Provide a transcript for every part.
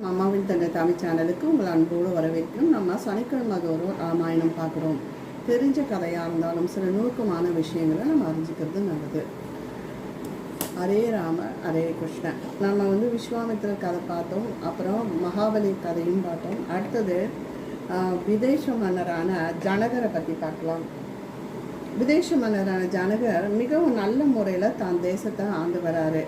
அம்மாவின் தந்தை தமிழ் சேனலுக்கு உங்கள் அன்போடு வரவேற்கும் நம்ம சனிக்கிழமை தோறும் ராமாயணம் பார்க்குறோம். தெரிஞ்ச கதையாக இருந்தாலும் சில நுணுக்கமான விஷயங்களை நம்ம அறிஞ்சிக்கிறது நல்லது. ஹரே ராம ஹரே கிருஷ்ணன் நம்ம வந்து விஸ்வாமித்திர கதை பார்த்தோம். அப்புறம் மகாபலி கதையும் பார்த்தோம். அடுத்தது விதேச மன்னரான ஜனகரை பற்றி பார்க்கலாம். விதேச மன்னரான ஜனகர் மிகவும் நல்ல முறையில் தான் தேசத்தை ஆண்டு வராரு.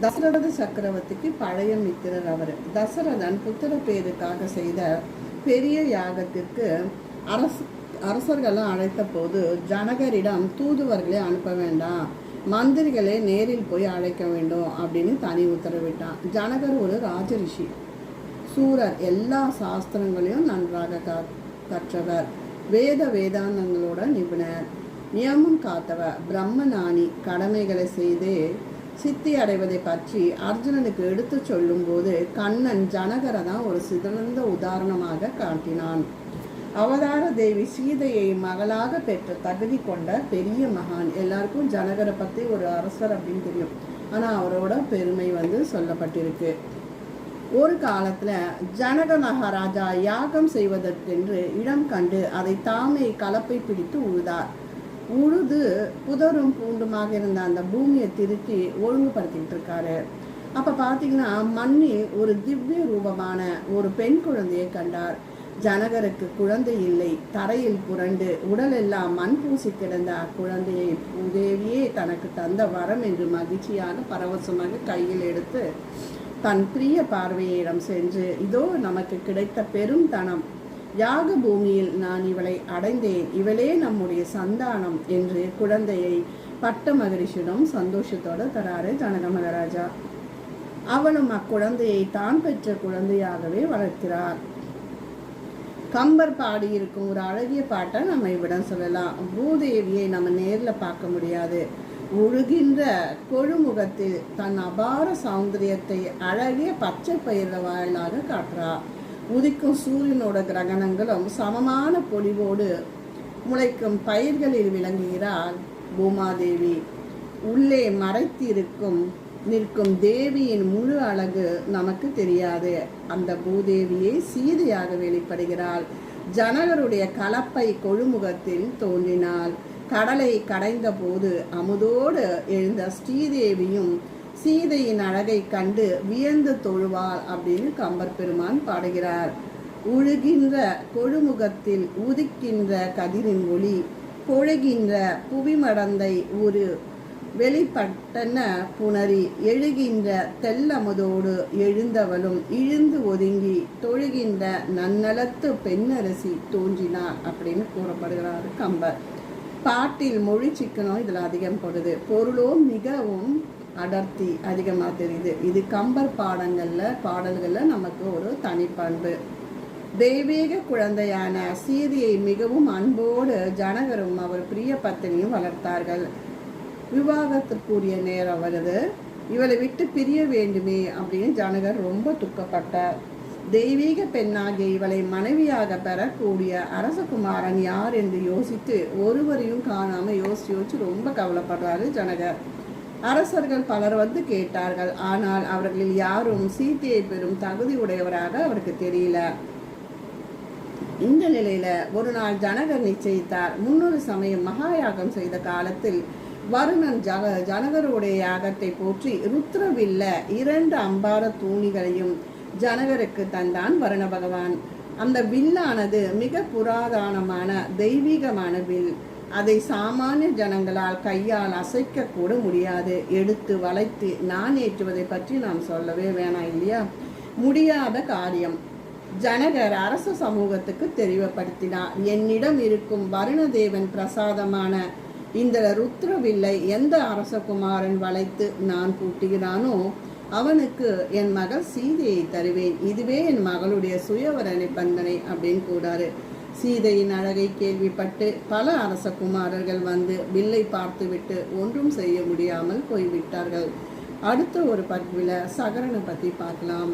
தசரத சக்கரவர்த்திக்கு பழைய மித்திரர் அவர். தசரதன் புத்திர பேருக்காக செய்த பெரிய யாகத்திற்கு அரசு அரசர்களும் அழைத்த போது ஜனகரிடம் தூதுவர்களை அனுப்ப வேண்டாம் மந்திரிகளை நேரில் போய் அழைக்க வேண்டும் அப்படின்னு தனி உத்தரவிட்டான். ஜனகர் ஒரு ராஜரிஷி. சூரர் எல்லா சாஸ்திரங்களையும் நன்றாக கா- கற்றவர். வேத வேதாந்தங்களோட நிபுணர். நியமம் காத்தவர். பிரம்மஞானி கடமைகளை செய்து சித்தி அடைவதை பற்றி அர்ஜுனனுக்கு எடுத்து சொல்லும்போது கண்ணன் ஜனகரை தான் ஒரு சிறந்த உதாரணமாக காட்டினான். அவதார தேவி சீதையை மகளாக பெற்ற தகுதி கொண்ட பெரிய மகான். எல்லாருக்கும் ஜனகரை பற்றி ஒரு அரசர் அப்படின்னு தெரியும். ஆனால் அவரோட பெருமை வந்து சொல்லப்பட்டிருக்கு. ஒரு காலத்தில் ஜனக மகாராஜா யாகம் செய்வதற்கென்று இடம் கண்டு அதை தாமே கலப்பை பிடித்து உழுதார். உழுது புதரும் பூண்டுமாக இருந்த அந்த பூமியை திருத்தி ஒழுங்குபடுத்திக்கிட்டு இருக்காரு அப்போ பார்த்தீங்கன்னா மண்ணில் ஒரு திவ்ய ரூபமான ஒரு பெண் குழந்தையை கண்டார். ஜனகருக்கு குழந்தை இல்லை தரையில் புரண்டு உடலெல்லாம் மண் பூசி கிடந்த அக்குழந்தையை பூதேவியே தனக்கு தந்த வரம் என்று மகிழ்ச்சியாக பரவசமாக கையில் எடுத்து தன் பிரிய பார்வையிடம் சென்று இதோ நமக்கு கிடைத்த பெரும் தனம் யாக பூமியில் நான் இவளை அடைந்தேன். இவளே நம்முடைய சந்தானம் என்று குழந்தையை பட்ட மகரிஷியிடம் சந்தோஷத்தோட தராரு ஜனக மகாராஜா. அவளும் அக்குழந்தையை தான் பெற்ற குழந்தையாகவே வளர்க்கிறார். கம்பர் பாடியிருக்கும் ஒரு அழகிய பாட்டை நம்ம இவ்விடம் சொல்லலாம். பூதேவியை நம்ம நேரில் பார்க்க முடியாது. ஒழுகின்ற கொழுமுகத்தில் தன் அபார சௌந்தரியத்தை அழகிய பச்சை பயிர வாயிலாக காட்டுறாள் உதிக்கும் சூரியனோட கிரகணங்களும் சமமான பொலிவோடு முளைக்கும் பயிர்களில் விளங்குகிறாள் பூமாதேவி உள்ளே மறைத்திருக்கும் நிற்கும் தேவியின் முழு அழகு நமக்கு தெரியாது. அந்த பூதேவியை சீதையாக வெளிப்படுகிறாள். ஜனகருடைய கலப்பை கொழுமுகத்தில் தோன்றினாள். கடலை கடைந்த போது அமுதோடு எழுந்த ஸ்ரீதேவியும் சீதையின் அழகை கண்டு வியந்து தொழுவாள் அப்படின்னு கம்பர் பெருமான் பாடுகிறார். உழுகின்ற கொழுமுகத்தில் உதிக்கின்ற கதிரின் ஒளி பொழுகின்ற புவிமடந்தை ஒரு வெளிப்பட்டன புணரி எழுகின்ற தெல்லமுதோடு எழுந்தவளும் இழுந்து ஒதுங்கி தொழுகின்ற நன்னலத்து பெண்ணரசி தோன்றினார் அப்படின்னு கூறப்படுகிறார் கம்பர். பாட்டில் மொழி சிக்கனம் இதில் அதிகம் படுது. பொருளோ மிகவும் அடர்த்தி அதிகமாக தெரியுது. இது கம்பர் பாடங்களில் பாடல்களில் நமக்கு ஒரு தனிப்பண்பு. தெய்வீக குழந்தையான சீதியை மிகவும் அன்போடு ஜனகரும் அவர் பிரிய பத்தினியும் வளர்த்தார்கள். விவாகத்திற்குரிய நேரம் வருது. இவளை விட்டு பிரிய வேண்டுமே அப்படின்னு ஜனகர் ரொம்ப துக்கப்பட்டார். தெய்வீக பெண்ணாகிய இவளை மனைவியாக பெறக்கூடிய அரசகுமாரன் யார் என்று யோசித்து ஒருவரையும் காணாமல் யோசிச்சு யோசிச்சு ரொம்ப கவலைப்படுறாரு ஜனகர். அரசர்கள் பலர் வந்து கேட்டார்கள். ஆனால் அவர்களில் யாரும் சீத்தையை பெறும் தகுதி உடையவராக அவருக்கு தெரியல. இந்த நிலையில ஒரு நாள் ஜனகர் நிச்சயித்தார். முன்னொரு சமயம் மகாயாகம் செய்த காலத்தில் வருணன் ஜக ஜனகருடைய யாகத்தை போற்றி ருத்ரவில்ல இரண்டு அம்பார தூணிகளையும் ஜனகருக்கு தந்தான் வருண பகவான். அந்த வில்லானது மிக புராதனமான தெய்வீகமான வில். அதை சாமானிய ஜனங்களால் கையால் அசைக்க கூட முடியாது. எடுத்து வளைத்து நான் ஏற்றுவதை பற்றி நாம் சொல்லவே வேணாம் இல்லையா? முடியாத காரியம். ஜனகர் அரச சமூகத்துக்கு தெளிவுபடுத்தினார் என்னிடம் இருக்கும் வருணதேவன் பிரசாதமான இந்த ருத்ரவில்லை எந்த அரசகுமாரன் வளைத்து நான் பூட்டுகிறானோ அவனுக்கு என் மகள் சீதையை தருவேன். இதுவே என் மகளுடைய சுயவர நிபந்தனை அப்படின்னு கூடாரு சீதையின் அழகை கேள்விப்பட்டு பல அரசகுமாரர்கள் வந்து வில்லை பார்த்துவிட்டு ஒன்றும் செய்ய முடியாமல் போய்விட்டார்கள். அடுத்த ஒரு பதிவில் சகரனை பற்றி பார்க்கலாம்.